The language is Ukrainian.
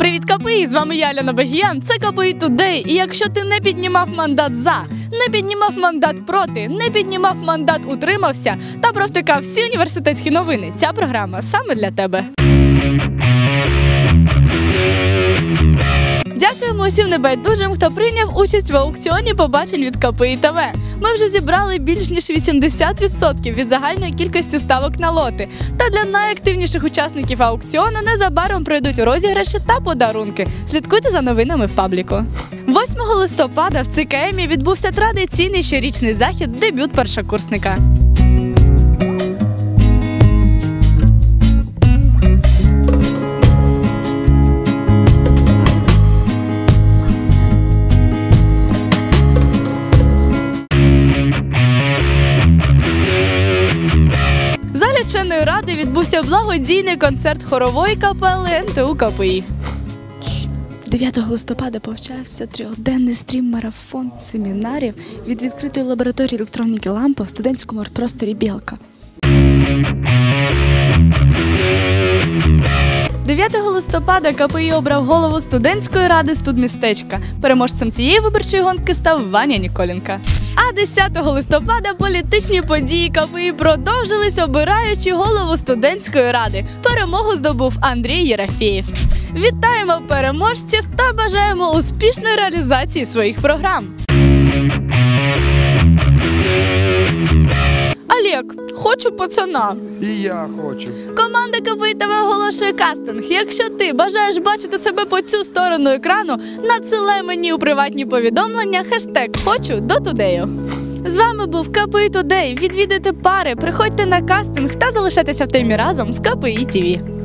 Привіт, КПІ! З вами я, Ляна Багіян. Це КПІ Тудей. І якщо ти не піднімав мандат за, не піднімав мандат проти, не піднімав мандат утримався та провтикав всі університетські новини, ця програма саме для тебе. Дякуємо усім небайдужим, хто прийняв участь в аукціоні побачень від КПІ ТВ. Ми вже зібрали більш ніж 80% від загальної кількості ставок на лоти. Та для найактивніших учасників аукціону незабаром пройдуть розіграші та подарунки. Слідкуйте за новинами в пабліку. 8 листопада в ЦКМі відбувся традиційний щорічний захід дебют першокурсника. В ради відбувся благодійний концерт хорової капели НТУ КПІ. 9 листопада почався трьохденний стрім-марафон семінарів від відкритої лабораторії електроніки лампа в студентському просторі Білка. 9 листопада КПІ обрав голову студентської ради студмістечка. Переможцем цієї виборчої гонки став Ваня Ніколенка. А 10 листопада політичні події КПІ продовжились, обираючи голову студентської ради. Перемогу здобув Андрій Єрафєєв. Вітаємо переможців та бажаємо успішної реалізації своїх програм. Хочу пацана. І я хочу. Команда КПІ ТВ оголошує кастинг. Якщо ти бажаєш бачити себе по цю сторону екрану, надсилай мені у приватні повідомлення хештег хочу до тудею. З вами був КПІ Тудей. Відвідайте пари, приходьте на кастинг та залишайтеся в темі разом з КПІ ТВ.